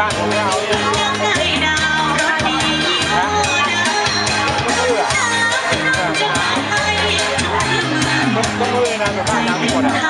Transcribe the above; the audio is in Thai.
บ้านไม่เราเนี่ยต้องเลยนะแบบบ้านน้ำหมดอะ